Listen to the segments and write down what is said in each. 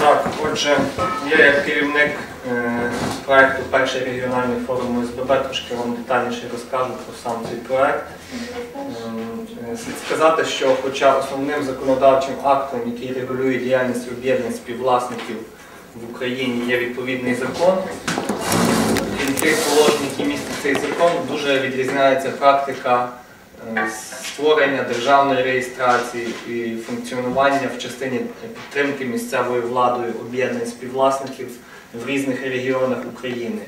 Так, отже, я як керівник е, проекту Перший регіональний форум ОСББ трошки вам детальніше розкажу про сам цей проект. Е, Слід сказати, що хоча основним законодавчим актом, який регулює діяльність об'єднань співвласників в Україні, є відповідний закон, крім тих положень, які містить цей закон, дуже відрізняється практика е, створення державної реєстрації і функціонування в частині підтримки місцевою владою об'єднань співвласників в різних регіонах України.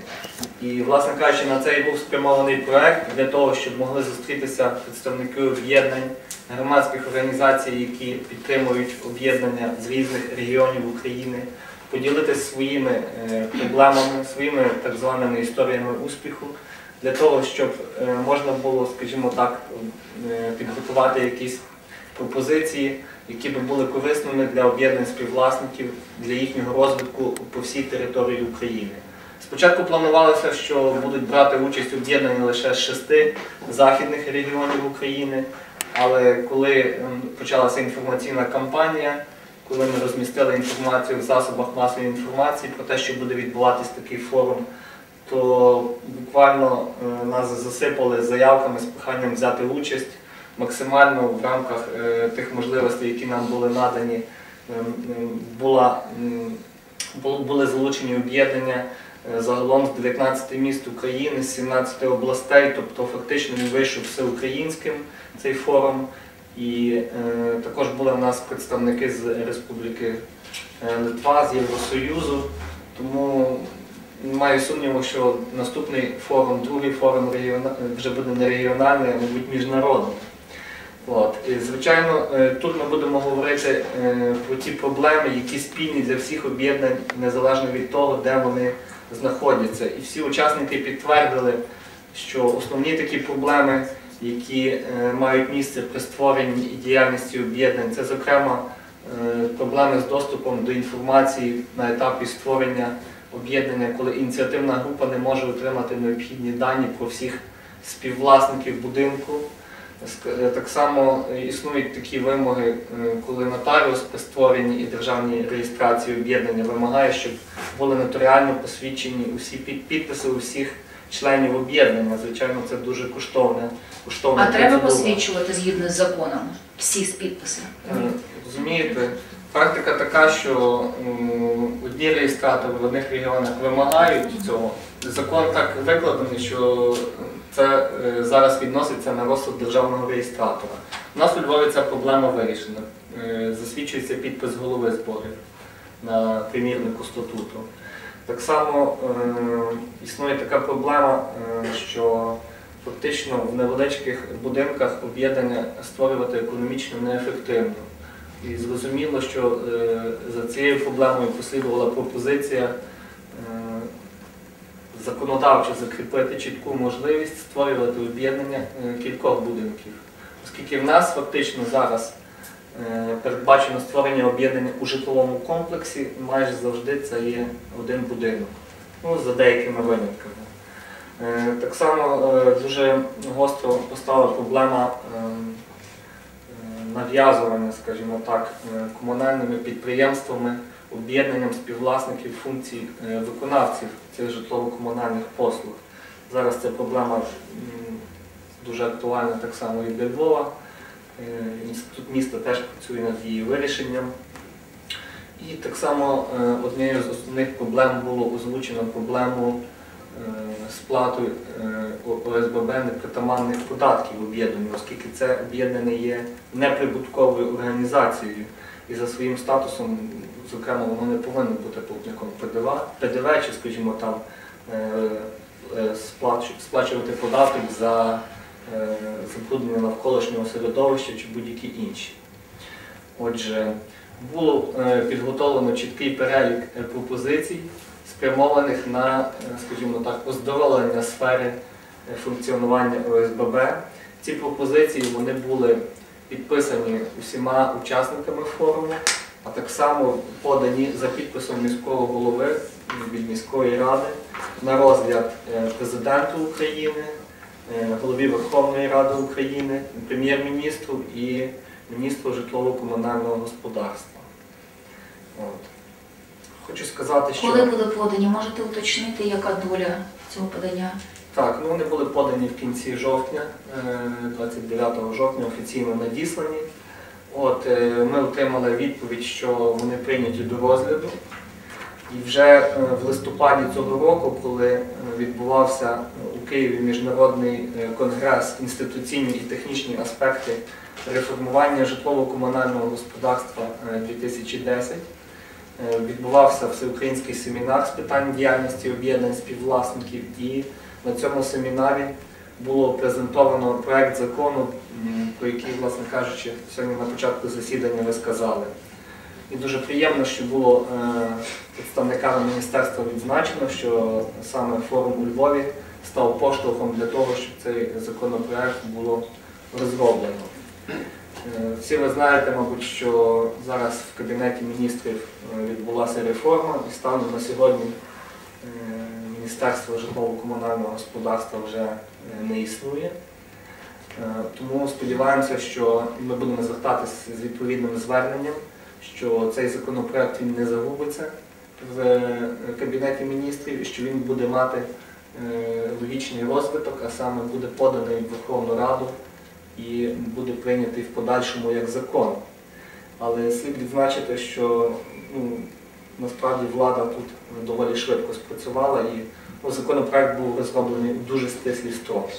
І, власне кажучи, на це і був спрямований проект для того, щоб могли зустрітися представники об'єднань, громадських організацій, які підтримують об'єднання з різних регіонів України, поділитися своїми е, проблемами, своїми так званими історіями успіху, для того, щоб е, можна було, скажімо так, е, підготувати якісь пропозиції, які би були корисними для об'єднань співвласників для їхнього розвитку по всій території України. Спочатку планувалося, що будуть брати участь об'єднання лише з шести західних регіонів України, але коли ем, почалася інформаційна кампанія, коли ми розмістили інформацію в засобах масової інформації про те, що буде відбуватись такий форум, то буквально е, нас засипали заявками з проханням взяти участь максимально в рамках е, тих можливостей, які нам були надані. Ем, Була, були залучені об'єднання е, загалом з 19 міст України, з 17 областей, тобто фактично він вийшов всеукраїнським цей форум. І е, також були в нас представники з Республіки е, Литва, з Євросоюзу. Тому маю сумніву, що наступний форум, другий форум регіона- вже буде не регіональний, а мабуть міжнародний. От. І, звичайно, е, тут ми будемо говорити е, про ті проблеми, які спільні для всіх об'єднань, незалежно від того, де вони знаходяться. І всі учасники підтвердили, що основні такі проблеми, які е, мають місце при створенні і діяльності об'єднань, це, зокрема, е, проблеми з доступом до інформації на етапі створення об'єднання, коли ініціативна група не може отримати необхідні дані про всіх співвласників будинку. Е, Так само е, існують такі вимоги, е, коли нотаріус при створенні і державній реєстрації об'єднання вимагає, щоб були нотаріально посвідчені усі підписи усіх членів об'єднання. Звичайно, це дуже коштовне. коштовна А треба посвідчувати згідно з законом всі з підписи. Е, Розумієте, практика така, що одні реєстратори в одних регіонах вимагають цього. Закон так викладений, що це е, зараз відноситься на розсуд державного реєстратора. У нас у Львові ця проблема вирішена. Е, Засвідчується підпис голови зборів на примірнику статуту. Так само е, існує така проблема, е, що фактично в невеличких будинках об'єднання створювати економічно неефективно. І зрозуміло, що е, за цією проблемою послідувала пропозиція законодавчо закріпити чітку можливість створювати об'єднання кількох будинків. Оскільки в нас фактично зараз передбачено створення об'єднання у житловому комплексі, майже завжди це є один будинок, ну, за деякими винятками. Е, Так само е, дуже гостро постала проблема е, е, нав'язування, скажімо так, е, комунальними підприємствами, об'єднанням співвласників функцій е, виконавців цих житлово-комунальних послуг. Зараз ця проблема дуже актуальна так само і для Львова. Е, Інститут міста теж працює над її вирішенням. І так само е, однією з основних проблем було озвучено проблему сплату е, ОСББ непритаманних податків об'єднанню, оскільки це об'єднання є неприбутковою організацією і за своїм статусом, зокрема, воно не повинно бути платником ПДВ, ПДВ чи, скажімо, там сплач- сплачувати податок за забруднення навколишнього середовища чи будь-які інші. Отже, було е, підготовлено чіткий перелік е, пропозицій, спрямованих на, е, скажімо так, оздоровлення сфери е, функціонування ОСББ. Ці пропозиції вони були підписані усіма учасниками форуму, а так само подані за підписом міського голови від міської ради на розгляд е, президенту України, е, голові Верховної Ради України, прем'єр-міністру і міністру житлово-комунального господарства. От. Хочу сказати, що Коли були подані, можете уточнити, яка доля цього подання? так, ну вони були подані в кінці жовтня, е, 29 жовтня офіційно надіслані. От е, ми отримали відповідь, що вони прийняті до розгляду. І вже е, в листопаді цього року, коли е, відбувався у Києві міжнародний е, конгрес інституційні і технічні аспекти реформування житлово-комунального господарства е, 2010, е, відбувався всеукраїнський семінар з питань діяльності об'єднань співвласників. І на цьому семінарі було презентовано проект закону, про який, власне кажучи, сьогодні на початку засідання ви сказали. І дуже приємно, що було е, представниками міністерства відзначено, що саме форум у Львові став поштовхом для того, щоб цей законопроект було розроблено. Е, Всі ви знаєте, мабуть, що зараз в Кабінеті міністрів е, відбулася реформа і станом на сьогодні Міністерство житлово-комунального господарства вже не існує. Тому сподіваємося, що ми будемо звертатися з відповідним зверненням, що цей законопроект він не загубиться в е, Кабінеті міністрів і що він буде мати е, логічний розвиток, а саме буде поданий в Верховну Раду і буде прийнятий в подальшому як закон. Але слід відзначити, що ну, насправді влада тут доволі швидко спрацювала і ну, законопроект був розроблений у дуже стислі строки.